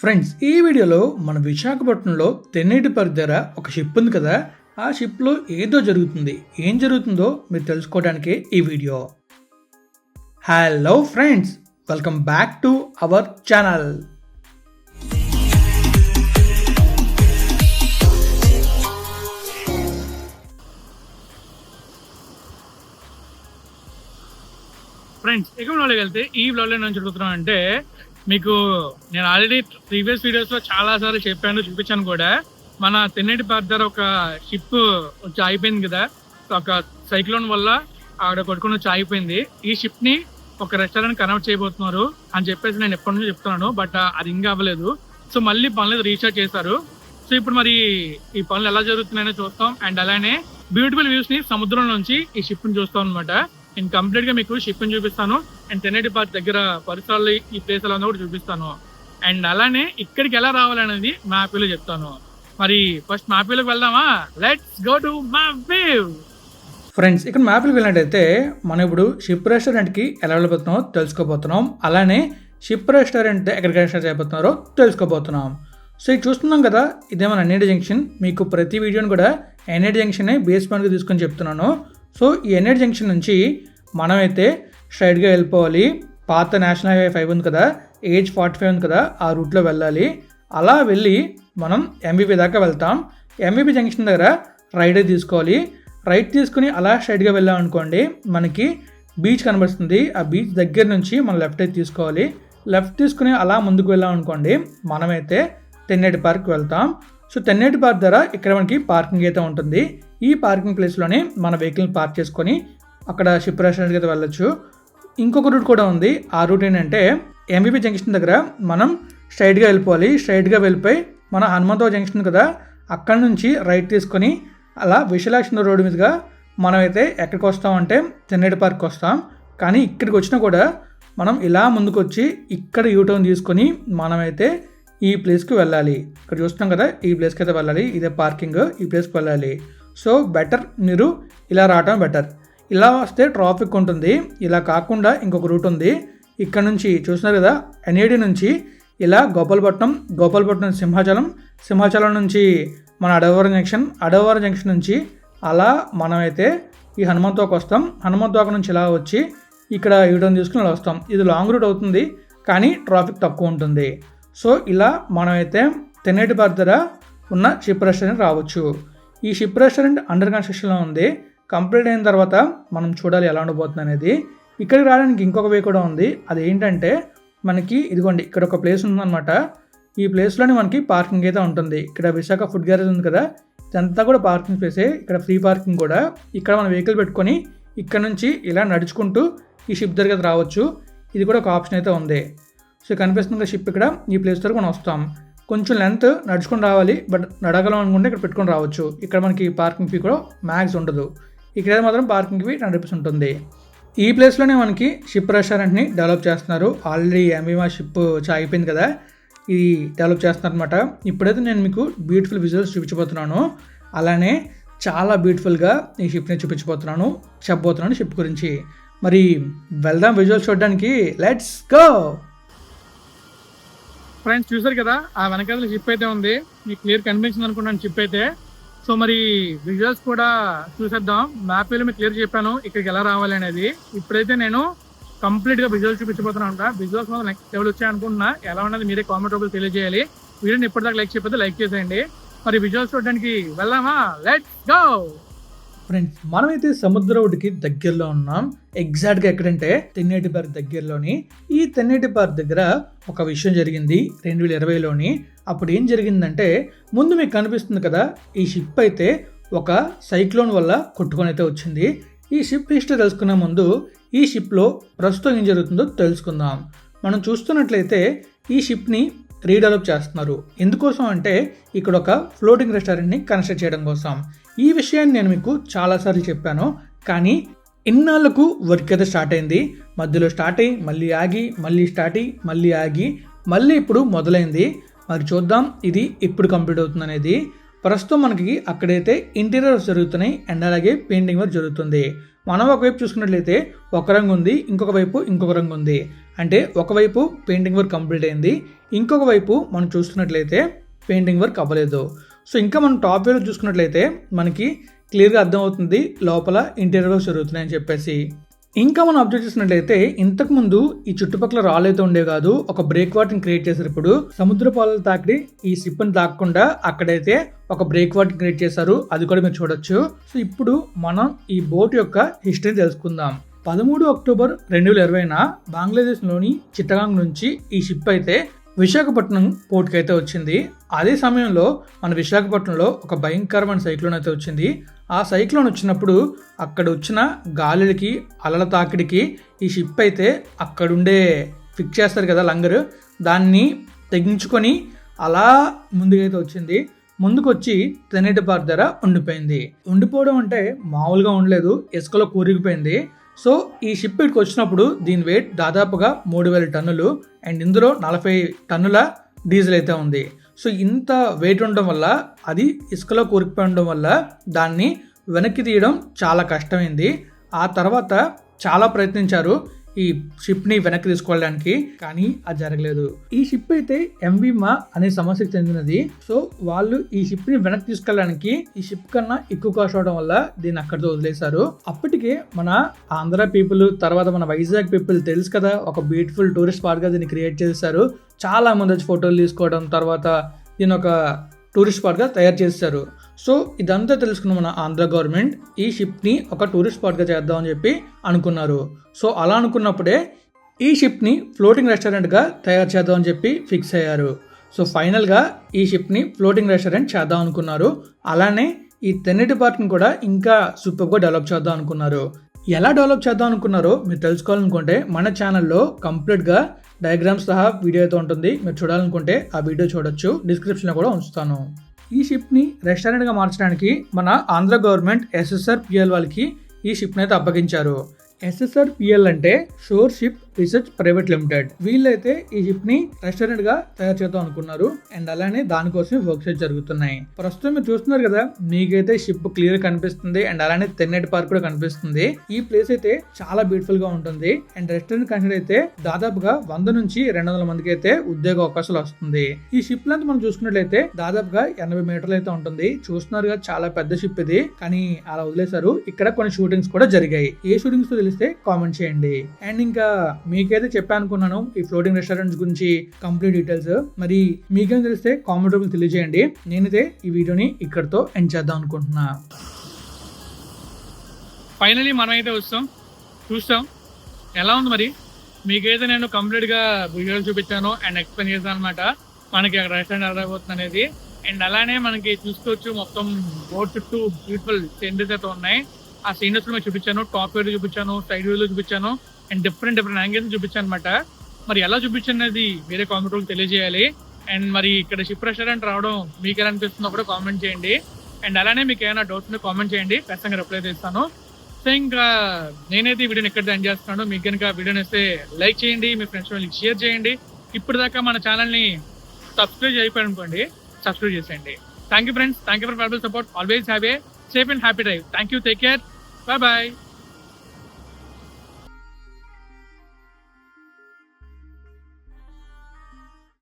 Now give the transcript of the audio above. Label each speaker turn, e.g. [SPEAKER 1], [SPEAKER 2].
[SPEAKER 1] Friends ఈ వీడియోలో మన విశాఖపట్నంలో తెన్నేటి దగ్గర ఒక షిప్ ఉంది కదా? ఆ షిప్లో ఏదో జరుగుతుంది. ఏం జరుగుతుందో మీరు తెలుసుకోవడానికి ఈ video. Hello friends welcome back to our channel
[SPEAKER 2] friends ఎక్కడ వెళ్తే ఈ వ్లాగ్లో నేను చెడుగుతున్నాం అంటే మీకు నేను ఆల్రెడీ ప్రీవియస్ వీడియోస్లో చాలా సార్లు చెప్పాను చూపించాను కూడా. మన తెన్నేటి దగ్గర ఒక షిప్ వచ్చి అయిపోయింది కదా. ఒక సైక్లోన్ వల్ల ఆవిడ కొట్టుకుని వచ్చి అయిపోయింది ఈ షిప్ని ఒక రెస్టారెంట్ కనెక్ట్ చేయబోతున్నారు అని చెప్పేసి నేను ఎప్పటి నుంచో చెప్తున్నాను బట్ uh, అది ఇంకా అవ్వలేదు. సో మళ్ళీ పనులు రీఛార్జ్ చేశారు. సో ఇప్పుడు మరి ఈ పనులు ఎలా జరుగుతున్నాయో చూస్తాం. అండ్ అలానే బ్యూటిఫుల్ వ్యూస్ని సముద్రం నుంచి ఈ షిప్ని చూస్తాం అనమాట నేను కంప్లీట్గా మీకు షిప్ని చూపిస్తాను. అండ్ తెన్నేటి పార్క్ దగ్గర పరిసరాలు ఈ ప్లేస్ ఎలా ఉందో కూడా చూపిస్తాను. అండ్ అలానే ఇక్కడికి ఎలా రావాలనేది మ్యాపీలో చెప్తాను. మరి ఫస్ట్ మ్యాపీలోకి వెళ్దామా? Let's go to map
[SPEAKER 1] friends ఇక్కడ మ్యాప్కి వెళ్ళినట్టయితే మనం ఇప్పుడు షిప్ రెస్టారెంట్కి ఎలా వెళ్ళిపోతున్నామో తెలుసుకోబోతున్నాం. అలానే షిప్ రెస్టారెంట్ ఎక్కడికి రెస్టారెంట్ చేయబోతున్నారో తెలుసుకోబోతున్నాం. సో ఇది చూస్తున్నాం కదా ఇదే మన ఎన్ఐడి జంక్షన్ మీకు ప్రతి వీడియోని కూడా ఎన్ఐడి జంక్షన్ బేస్ పాయింట్గా తీసుకొని చెప్తున్నాను. సో ఈ ఎన్ఎడ్ జంక్షన్ నుంచి మనమైతే స్ట్రైట్గా వెళ్ళిపోవాలి. పాత నేషనల్ హైవే ఫైవ్ ఉంది కదా ఏజ్ ఫార్టీ ఫైవ్ ఉంది కదా ఆ రూట్లో వెళ్ళాలి. అలా వెళ్ళి మనం ఎంబీపీ దాకా వెళ్తాం. ఎంబీపీ జంక్షన్ దగ్గర రైట్ తీసుకోవాలి. రైట్ తీసుకుని అలా స్ట్రైట్గా వెళ్ళాం అనుకోండి మనకి బీచ్ కనబడుతుంది. ఆ బీచ్ దగ్గర నుంచి మనం లెఫ్ట్ అయితే తీసుకోవాలి. లెఫ్ట్ తీసుకుని అలా ముందుకు వెళ్ళాం అనుకోండి మనమైతే తెన్నేటి పార్క్ వెళ్తాం. సో తెన్నేటి పార్క్ దగ్గర ఇక్కడ మనకి పార్కింగ్ అయితే ఉంటుంది. ఈ పార్కింగ్ ప్లేస్లోనే మన వెహికల్ని పార్క్ చేసుకొని అక్కడ షిప్ రెస్టారెంట్కి అయితే వెళ్ళొచ్చు. ఇంకొక రూట్ కూడా ఉంది. ఆ రూట్ ఏంటంటే ఎంబీపీ జంక్షన్ దగ్గర మనం స్ట్రైట్గా వెళ్ళిపోవాలి. స్ట్రైట్గా వెళ్ళిపోయి మన హనుమంతరావు జంక్షన్ కదా అక్కడ నుంచి రైట్ తీసుకొని అలా విశాలాక్షణ రోడ్డు మీదుగా మనమైతే ఎక్కడికి వస్తామంటే చెన్నైటి పార్క్ వస్తాం. కానీ ఇక్కడికి వచ్చినా కూడా మనం ఇలా ముందుకు వచ్చి ఇక్కడ యూటర్న్ తీసుకొని మనమైతే ఈ ప్లేస్కి వెళ్ళాలి. ఇక్కడ చూస్తున్నాం కదా ఈ ప్లేస్కి అయితే వెళ్ళాలి. ఇదే పార్కింగ్ ఈ ప్లేస్కి వెళ్ళాలి. సో బెటర్ మీరు ఇలా రావటం బెటర్ ఇలా వస్తే ట్రాఫిక్ ఉంటుంది. ఇలా కాకుండా ఇంకొక రూట్ ఉంది. ఇక్కడ నుంచి చూసినారు కదా ఎన్ఏడి నుంచి ఇలా గోపాలపట్నం గోపాలపట్నం సింహాచలం సింహాచలం నుంచి మన అడవరం జంక్షన్ అడవరం జంక్షన్ నుంచి అలా మనమైతే ఈ హనుమంతోకి వస్తాం. హనుమంతోక నుంచి ఇలా వచ్చి ఇక్కడ యూటర్న్ తీసుకుని ఇలా వస్తాం. ఇది లాంగ్ రూట్ అవుతుంది కానీ ట్రాఫిక్ తక్కువ ఉంటుంది. సో ఇలా మనమైతే తెన్నేటి దగ్గర ఉన్న షిప్ రెస్టారెంట్ రావచ్చు. ఈ షిప్ రెస్టారెంట్ అండర్ కన్స్ట్రక్షన్లో ఉంది. కంప్లీట్ అయిన తర్వాత మనం చూడాలి ఎలా ఉండబోతుంది అనేది. ఇక్కడికి రావడానికి ఇంకొక వే కూడా ఉంది. అది ఏంటంటే మనకి ఇదిగోండి ఇక్కడ ఒక ప్లేస్ ఉందన్నమాట. ఈ ప్లేస్లోనే మనకి పార్కింగ్ అయితే ఉంటుంది. ఇక్కడ విశాఖ ఫుడ్ గ్యారేజ్ ఉంది కదా ఇదంతా కూడా పార్కింగ్ ప్లేసే ఇక్కడ ఫ్రీ పార్కింగ్ కూడా. ఇక్కడ మన వెహికల్ పెట్టుకొని ఇక్కడ నుంచి ఇలా నడుచుకుంటూ ఈ షిప్ దగ్గర రావచ్చు. ఇది కూడా ఒక ఆప్షన్ అయితే ఉంది. సో కనిపిస్తుంది షిప్ ఇక్కడ. ఈ ప్లేస్ వరకు మనం వస్తాం. కొంచెం లెంత్ నడుచుకొని రావాలి బట్ నడగలం అనుకుంటే ఇక్కడ పెట్టుకొని రావచ్చు. ఇక్కడ మనకి పార్కింగ్ ఫీ కూడా మ్యాక్స్ ఉండదు. ఇక్కడ మాత్రం పార్కింగ్ ఫీ హండ్రెడ్ రూపీస్ ఉంటుంది. ఈ ప్లేస్లోనే మనకి షిప్ రెస్టారెంట్ని డెవలప్ చేస్తున్నారు. ఆల్రెడీ ఎంబీమా షిప్ అయిపోయింది కదా. ఇది డెవలప్ చేస్తున్నారనమాట ఇప్పుడైతే నేను మీకు బ్యూటిఫుల్ విజువల్స్ చూపించబోతున్నాను. అలానే చాలా బ్యూటిఫుల్గా ఈ షిప్ని చూపించబోతున్నాను. చెప్పబోతున్నాను షిప్ గురించి. మరి వెళ్దాం విజువల్స్ చూడడానికి. లెట్స్ గో
[SPEAKER 2] ఫ్రెండ్స్ చూసారు కదా? ఆ వెనకాల షిప్ అయితే ఉంది. మీకు క్లియర్ కనిపించింది అనుకున్నాను షిప్ అయితే. సో మరి విజువల్స్ కూడా చూసేద్దాం. మ్యాప్ మీకు క్లియర్ చెప్పాను. ఇక్కడికి ఎలా రావాలి అనేది. ఇప్పుడైతే నేను కంప్లీట్గా విజువల్స్ చూపించబోతున్నాను అంట. విజువల్స్ మొదలు నెక్స్ట్ లెవెల్ వచ్చాయి ఎలా ఉన్నది మీరే కామెంట్ రూపంలో తెలియజేయాలి. వీడియోని ఇప్పటిదాకా లైక్ చెప్పితే లైక్ చేసేయండి. మరి విజువల్స్ చూడడానికి వెళ్దామా? లెట్స్ గో
[SPEAKER 1] ఫ్రెండ్స్ మనమైతే సముద్ర ఒడ్డుకి దగ్గరలో ఉన్నాం. ఎగ్జాక్ట్గా ఎక్కడంటే తెన్నేటి పార్క్ దగ్గరలోని. ఈ తెన్నేటి పార్క్ దగ్గర ఒక విషయం జరిగింది రెండు వేల ఇరవైలోని. అప్పుడు ఏం జరిగిందంటే ముందు మీకు కనిపిస్తుంది కదా ఈ షిప్ అయితే ఒక సైక్లోన్ వల్ల కొట్టుకొని అయితే వచ్చింది. ఈ షిప్ హిస్టరీ తెలుసుకునే ముందు ఈ షిప్లో ప్రస్తుతం ఏం జరుగుతుందో తెలుసుకుందాం. మనం చూస్తున్నట్లయితే ఈ షిప్ని రీడెవలప్ చేస్తున్నారు. ఎందుకోసం అంటే ఇక్కడ ఒక ఫ్లోటింగ్ రెస్టారెంట్ని కన్స్ట్రక్ట్ చేయడం కోసం. ఈ విషయాన్ని నేను మీకు చాలాసార్లు చెప్పాను కానీ ఇన్నాళ్ళకు వర్క్ అయితే స్టార్ట్ అయింది. మధ్యలో స్టార్ట్ అయ్యి మళ్ళీ ఆగి మళ్ళీ స్టార్ట్ అయ్యి మళ్ళీ ఆగి మళ్ళీ ఇప్పుడు మొదలైంది. మరి చూద్దాం ఇది ఎప్పుడు కంప్లీట్ అవుతుంది అనేది ప్రస్తుతం మనకి అక్కడైతే ఇంటీరియర్స్ జరుగుతున్నాయి అండ్ అలాగే పెయింటింగ్ వర్క్ జరుగుతుంది. మనం ఒకవైపు చూసుకున్నట్లయితే ఒక రంగు ఉంది ఇంకొక వైపు ఇంకొక రంగు ఉంది. అంటే ఒకవైపు పెయింటింగ్ వర్క్ కంప్లీట్ అయింది ఇంకొక వైపు మనం చూస్తున్నట్లయితే పెయింటింగ్ వర్క్ అవ్వలేదు. సో ఇంకా మనం టాప్ వ్యూలో చూసుకున్నట్లయితే మనకి క్లియర్గా అర్థమవుతుంది లోపల ఇంటీరియర్ వర్క్స్ జరుగుతున్నాయని చెప్పేసి. ఇంకా మనం అబ్జర్వ్ చేసినట్లయితే ఇంతకుముందు ఈ చుట్టుపక్కల రాళ్ళైతే ఉండే కాదు ఒక బ్రేక్ వాటర్ని క్రియేట్ చేశారు. ఇప్పుడు సముద్ర పాలలు తాకిడి ఈ షిప్ తాకకుండా అక్కడైతే ఒక బ్రేక్ వాటర్ క్రియేట్ చేశారు. అది కూడా మీరు చూడొచ్చు. సో ఇప్పుడు మనం ఈ బోట్ యొక్క హిస్టరీ తెలుసుకుందాం. పదమూడు అక్టోబర్ రెండు వేల ఇరవైన బంగ్లాదేశ్లోని చిట్టగాంగ్ నుంచి ఈ షిప్ అయితే విశాఖపట్నం పోర్ట్కి అయితే వచ్చింది. అదే సమయంలో మన విశాఖపట్నంలో ఒక భయంకరమైన సైక్లోన్ అయితే వచ్చింది. ఆ సైక్లోన్ వచ్చినప్పుడు అక్కడ వచ్చిన గాలులకి అలల తాకిడికి ఈ షిప్ అయితే అక్కడుండే ఫిక్స్ చేస్తారు కదా లంగర్. దాన్ని తెగించుకొని అలా ముందుకైతే వచ్చింది. ముందుకొచ్చి తెనేటి పార్ దగ్గర ఉండిపోయింది. ఉండిపోవడం అంటే మామూలుగా ఉండలేదు. ఇసుకలో కూరిగిపోయింది. సో ఈ షిప్ ఇక్కడికి వచ్చినప్పుడు దీని వెయిట్ దాదాపుగా మూడు వేల టన్నులు అండ్ ఇందులో నలభై టన్నుల డీజిల్ అయితే ఉంది. సో ఇంత వెయిట్ ఉండడం వల్ల అది ఇసుకలో కూరుకుపోయి ఉండడం వల్ల దాన్ని వెనక్కి తీయడం చాలా కష్టమైంది. ఆ తర్వాత చాలా ప్రయత్నించారు. ఈ షిప్ని వెనక్కి తీసుకోవడానికి కానీ అది జరగలేదు. ఈ షిప్ అయితే ఎంవి మా అనే సమస్యకు చెందినది. సో వాళ్ళు ఈ షిప్ని వెనక్కి తీసుకెళ్ళడానికి ఈ షిప్ కన్నా ఎక్కువ కాస్ట్ అవడం వల్ల దీన్ని అక్కడితో వదిలేశారు. అప్పటికే మన ఆంధ్ర పీపుల్ తర్వాత మన వైజాగ్ పీపుల్ తెలుసు కదా ఒక బ్యూటిఫుల్ టూరిస్ట్ స్పాట్గా దీన్ని క్రియేట్ చేశారు. చాలా మంది వచ్చి ఫోటోలు తీసుకోవడం తర్వాత దీని ఒక టూరిస్ట్ స్పాట్గా తయారు చేశారు. సో ఇదంతా తెలుసుకున్న మన ఆంధ్ర గవర్నమెంట్ ఈ షిప్ని ఒక టూరిస్ట్ స్పాట్గా చేద్దామని చెప్పి అనుకున్నారు. సో అలా అనుకున్నప్పుడే ఈ షిప్ని ఫ్లోటింగ్ రెస్టారెంట్గా తయారు చేద్దామని చెప్పి ఫిక్స్ అయ్యారు. సో ఫైనల్గా ఈ షిప్ని ఫ్లోటింగ్ రెస్టారెంట్ చేద్దాం అనుకున్నారు. అలానే ఈ తెన్నటి పార్క్ని కూడా ఇంకా సూపర్గా డెవలప్ చేద్దాం అనుకున్నారు. ఎలా డెవలప్ చేద్దాం అనుకున్నారో మీరు తెలుసుకోవాలనుకుంటే మన ఛానల్లో కంప్లీట్గా డయాగ్రామ్స్ సహా వీడియో అయితే ఉంటుంది. మీరు చూడాలనుకుంటే ఆ వీడియో చూడొచ్చు. డిస్క్రిప్షన్లో కూడా ఉంచుతాను. ఈ షిప్ని రెస్టారెంట్గా మార్చడానికి మన ఆంధ్ర గవర్నమెంట్ ఎస్ఎస్ఆర్ పిఎల్ వాళ్ళకి ఈ షిప్ని అయితే అప్పగించారు. ఎస్ఎస్ఆర్ పిఎల్ అంటే shore ship research private limited. వీళ్ళైతే ఈ షిప్ని రెస్టారెంట్గా తయారు చేద్దాం అనుకున్నారు. అండ్ అలానే దానికోసం వర్క్స్ జరుగుతున్నాయి. ప్రస్తుతం మీరు చూస్తున్నారు కదా మీకైతే షిప్ క్లియర్ కనిపిస్తుంది. అండ్ అలానే తెన్నెట్ పార్క్ కూడా కనిపిస్తుంది. ఈ ప్లేస్ అయితే చాలా బ్యూటిఫుల్గా ఉంటుంది. అండ్ రెస్టారెంట్ కన్సిడర్ అయితే దాదాపుగా వంద నుంచి రెండు వందల మందికి అయితే ఉద్యోగ అవకాశాలు వస్తుంది. ఈ షిప్ లెంత్ మనం చూసుకున్నట్లయితే దాదాపుగా ఎనభై మీటర్లు అయితే ఉంటుంది. చూస్తున్నారు చాలా పెద్ద షిప్ ఇది. కానీ అలా వదిలేశారు. ఇక్కడ కొన్ని షూటింగ్స్ కూడా జరిగాయి. ఏ షూటింగ్స్ తెలిస్తే కామెంట్ చేయండి. అండ్ ఇంకా మీకైతే చెప్పాను అనుకున్నాను ఈ ఫ్లోటింగ్ రెస్టారెంట్స్ గురించి కంప్లీట్ డీటెయిల్స్. మరి మీకేం తెలిస్తే కామెంట్ రూపంలో తెలియజేయండి. నేనైతే ఈ వీడియోని ఇక్కడతో ఎండ్ చేద్దాం అనుకుంటున్నా.
[SPEAKER 2] ఫైనలీ మనం అయితే వస్తాం. చూస్తాం. ఎలా ఉంది మరి? మీకైతే నేను కంప్లీట్గా వీడియోలు చూపించాను అండ్ ఎక్స్ప్లెయిన్ చేశాను అనమాట మనకి అక్కడ రెస్టారెంట్ ఎలా పోతుంది అనేది. అండ్ అలానే మనకి చూసుకోవచ్చు మొత్తం బోట్ చుట్టూ బ్యూటిఫుల్ సీనరీస్ అయితే ఉన్నాయి. ఆ సీనరీస్ చూపించాను టాప్ వ్యూలో చూపించాను సైడ్ వ్యూలో చూపించాను. అండ్ డిఫరెంట్ డిఫరెంట్ యాంగిల్స్ చూపించాను అనమాట మరి ఎలా చూపించినది వేరే కామెంట్ తెలియజేయాలి. అండ్ మరి ఇక్కడ షిప్ రెస్టారెంట్ రావడం మీకు ఎలా అనిపిస్తుందో కూడా కామెంట్ చేయండి. అండ్ అలానే మీకు ఏమైనా డౌట్స్ ఉంటే కామెంట్ చేయండి. ఖచ్చితంగా రిప్లై చేస్తాను. సో ఇంకా నేనైతే ఈ వీడియోని ఎక్కడ ఎండ్ చేస్తున్నాను. మీకు కనుక వీడియోని వస్తే లైక్ చేయండి. మీ ఫ్రెండ్స్ వాళ్ళకి షేర్ చేయండి. ఇప్పుడు దాకా మన ఛానల్ని సబ్స్క్రైబ్ అయిపోయి అనుకోండి సబ్స్క్రైబ్ చేసేయండి. Thank you friends thank you for support always have a safe and happy drive thank you take care bye bye